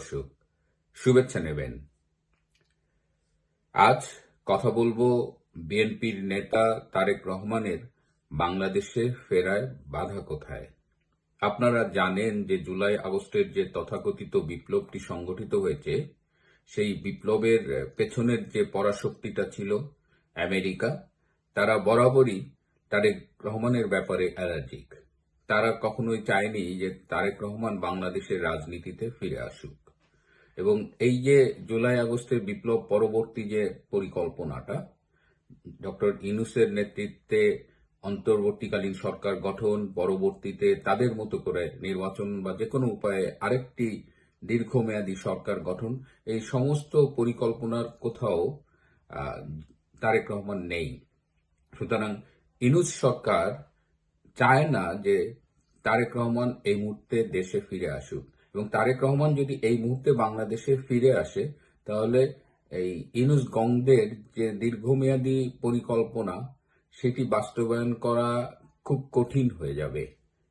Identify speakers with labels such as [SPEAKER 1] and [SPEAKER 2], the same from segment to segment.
[SPEAKER 1] দর্শক শুভেচ্ছা নেবেন। আজ কথা বলব বিএনপির নেতা তারেক রহমানের বাংলাদেশে ফেরায় বাধা কোথায়? আপনারা জানেন যে জুলাই আগস্টের যে তথাকথিত বিপ্লবটি সংগঠিত হয়েছে, সেই বিপ্লবের পেছনের যে পরাশক্তিটা ছিল আমেরিকা, তারা বরাবরই তারেক রহমানের ব্যাপারে অ্যালার্জিক। তারা কখনোই চায়নি যে তারেক রহমান বাংলাদেশের রাজনীতিতে ফিরে আসুক। এবং এই যে জুলাই আগস্টের বিপ্লব পরবর্তী যে পরিকল্পনাটা, ডক্টর ইনুসের নেতৃত্বে অন্তর্বর্তীকালীন সরকার গঠন, পরবর্তীতে তাদের মতো করে নির্বাচন বা যে কোনো উপায়ে আরেকটি দীর্ঘমেয়াদী সরকার গঠন, এই সমস্ত পরিকল্পনার কোথাও তারেক রহমান নেই। সুতরাং ইনুস সরকার চায় না যে তারেক রহমান এই মুহূর্তে দেশে ফিরে আসুক। এবং তারেক রহমান যদি এই মুহূর্তে বাংলাদেশে ফিরে আসে, তাহলে এই ইনুস গংদের যে দীর্ঘমেয়াদী পরিকল্পনা, সেটি বাস্তবায়ন করা খুব কঠিন হয়ে যাবে।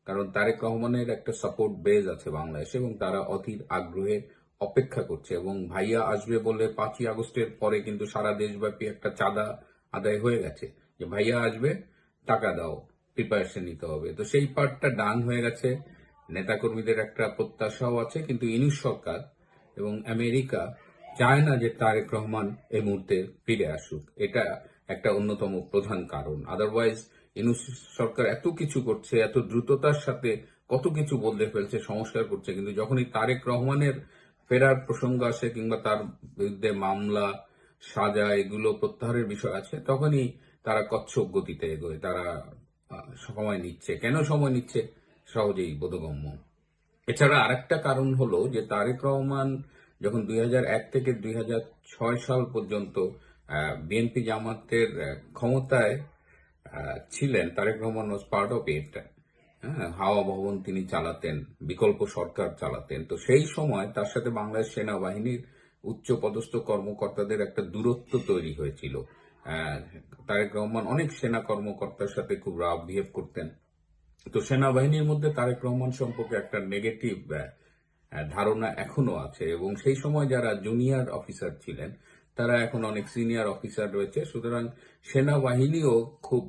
[SPEAKER 1] কারণ তারেক রহমানের একটা সাপোর্ট বেজ আছে বাংলাদেশে এবং তারা অধীর আগ্রহে অপেক্ষা করছে এবং ভাইয়া আসবে বলে পাঁচই আগস্টের পরে কিন্তু সারা দেশব্যাপী একটা চাঁদা আদায় হয়ে গেছে। যে ভাইয়া আসবে, টাকা দাও প্রিপারেশন নিতে হবে। তো সেই পার্টটা ডান হয়ে গেছে। নেতাকর্মীদের একটা প্রত্যাশাও আছে, কিন্তু ইনুস সরকার এবং আমেরিকা চায় না যে তারেক রহমান এই মুহূর্তে ফিরে আসুক। এটা একটা অন্যতম প্রধান কারণ। আদারওয়াইজ ইনুস সরকার এত কিছু করছে, এত দ্রুততার সাথে কত কিছু বদলে ফেলছে, সংস্কার করছে, কিন্তু যখনই তারেক রহমানের ফেরার প্রসঙ্গ আসে কিংবা তার বিরুদ্ধে মামলা, সাজা এগুলো প্রত্যাহারের বিষয় আছে, তখনই তারা কচ্ছপ গতিতে এগোয়, তারা সময় নিচ্ছে। কেন সময় নিচ্ছে? সহজেই বোধগম্য। এছাড়া আরেকটা কারণ হলো যে তারেক রহমান যখন দুই হাজার এক থেকে দুই হাজার ছয় সাল পর্যন্ত বিএনপি জামাতের ক্ষমতায় ছিলেন, Tarique Rahman was part of it Hawa Bhaban তিনি চালাতেন, বিকল্প সরকার চালাতেন। তো সেই সময় তার সাথে বাংলাদেশ সেনাবাহিনীর উচ্চ পদস্থ কর্মকর্তাদের একটা দূরত্ব তৈরি হয়েছিল। তারেক রহমান অনেক সেনা কর্মকর্তার সাথে খুব রাফ বিহেভ করতেন। তো সেনাবাহিনীর মধ্যে তারেক রহমান সম্পর্কে একটা নেগেটিভ ধারণা এখনও আছে এবং সেই সময় যারা জুনিয়র অফিসার ছিলেন, তারা এখন অনেক সিনিয়র অফিসার রয়েছে। সুতরাং সেনাবাহিনীও খুব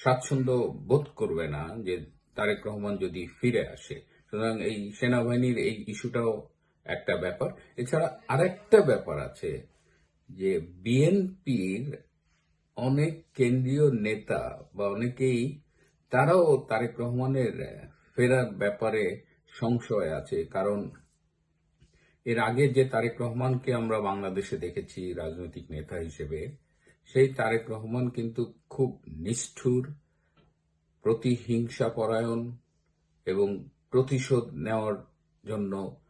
[SPEAKER 1] স্বাচ্ছন্দ্য বোধ করবে না যে তারেক রহমান যদি ফিরে আসে। সুতরাং এই সেনাবাহিনীর এই ইস্যুটাও একটা ব্যাপার। এছাড়া আরেকটা ব্যাপার আছে যে বিএনপির অনেক কেন্দ্রীয় নেতা বা অনেকেই তারাও তারেক রহমানের ফেরার ব্যাপারে সংশয় আছে। কারণ এর আগে যে তারেক রহমানকে আমরা বাংলাদেশে দেখেছি রাজনৈতিক নেতা হিসেবে, সেই তারেক রহমান কিন্তু খুব নিষ্ঠুর প্রতিহিংসা পরায়ণ এবং প্রতিশোধ নেওয়ার জন্য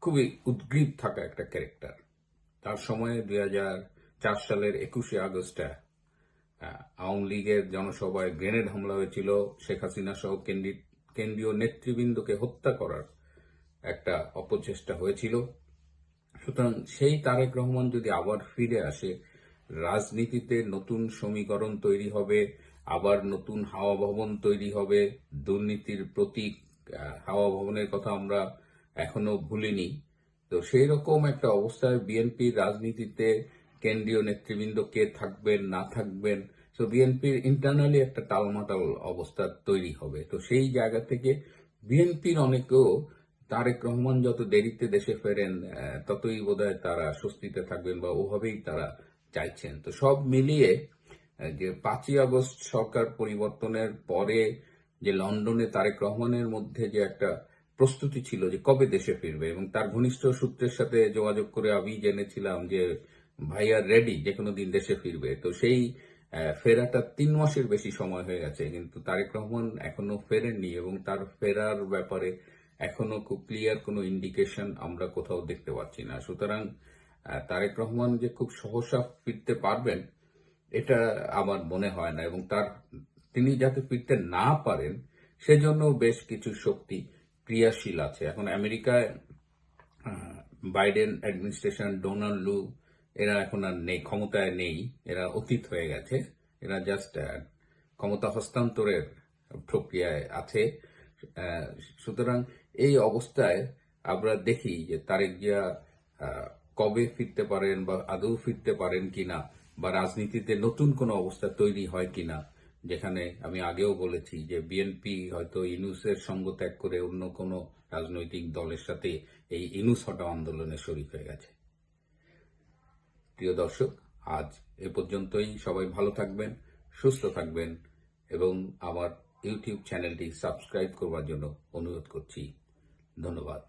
[SPEAKER 1] খুবই উদ্গ্রীব থাকা একটা ক্যারেক্টার। তার সময়ে দুই সালের একুশে আগস্টে আওয়ামী লীগের জনসভায় গ্রেনেড হামলা হয়েছিল, শেখ হাসিনা সহ কেন্দ্রি- কেন্দ্রীয় নেতৃবৃন্দকে হত্যা করার একটা অপচেষ্টা হয়েছিল। সুতরাং সেই তারেক রহমান যদি আবার ফিরে আসে, রাজনীতিতে নতুন সমীকরণ তৈরি হবে, আবার নতুন হাওয়া ভবন তৈরি হবে, দুর্নীতির প্রতীক হাওয়া ভবনের কথা আমরা এখনও ভুলিনি। তো সেই রকম একটা অবস্থায় বিএনপির রাজনীতিতে কেন্দ্রীয় নেতৃবৃন্দ কে থাকবেন, না থাকবেন? তো বিএনপির ইন্টারনালি একটা টালমাটাল অবস্থা তৈরি হবে। তো সেই জায়গা থেকে বিএনপির অনেকেও তারেক রহমান যত দেরিতে দেশে ফেরেন ততই বোধহয় তারা স্বস্তিতে থাকবেন বা ওভাবেই তারা চাইছেন। তো সব মিলিয়ে যে পাঁচই আগস্ট সরকার পরিবর্তনের পরে যে লন্ডনে তারেক রহমানের মধ্যে যে একটা প্রস্তুতি ছিল যে কবে দেশে ফিরবে এবং তার ঘনিষ্ঠ সূত্রের সাথে যোগাযোগ করে আমি জেনেছিলাম যে ভাইয়া রেডি যে কোনো দিন দেশে ফিরবে। তো সেই ফেরাটা তিন মাসের বেশি সময় হয়ে গেছে, কিন্তু তারেক রহমান এখনও ফেরেননি এবং তার ফেরার ব্যাপারে এখনও খুব ক্লিয়ার কোনো ইন্ডিকেশন আমরা কোথাও দেখতে পাচ্ছি না। সুতরাং তারেক রহমান যে খুব সহসা ফিরতে পারবেন, এটা আমার মনে হয় না এবং তার, তিনি যাতে ফিরতে না পারেন, সেজন্য বেশ কিছু শক্তি ক্রিয়াশীল আছে। এখন আমেরিকায় বাইডেন অ্যাডমিনিস্ট্রেশন ডোনাল্ড লু এরা এখন আর নেই, ক্ষমতায় নেই, এরা অতীত হয়ে গেছে, এরা জাস্ট ক্ষমতা হস্তান্তরের প্রক্রিয়ায় আছে। সুতরাং এই অবস্থায় আমরা দেখি যে তারেক জিয়া কবে ফিরতে পারেন বা আদৌ ফিরতে পারেন কিনা বা রাজনীতিতে নতুন কোনো অবস্থা তৈরি হয় কিনা, যেখানে আমি আগেও বলেছি যে বিএনপি হয়তো ইনুসের সঙ্গ ত্যাগ করে অন্য কোনো রাজনৈতিক দলের সাথে এই ইনুস হটাও আন্দোলনে শরিক হয়ে গেছে। প্রিয় দর্শক, আজ এ পর্যন্তই। সবাই ভালো থাকবেন, সুস্থ থাকবেন এবং আমার ইউটিউব চ্যানেলটি সাবস্ক্রাইব করবার জন্য অনুরোধ করছি। ধন্যবাদ।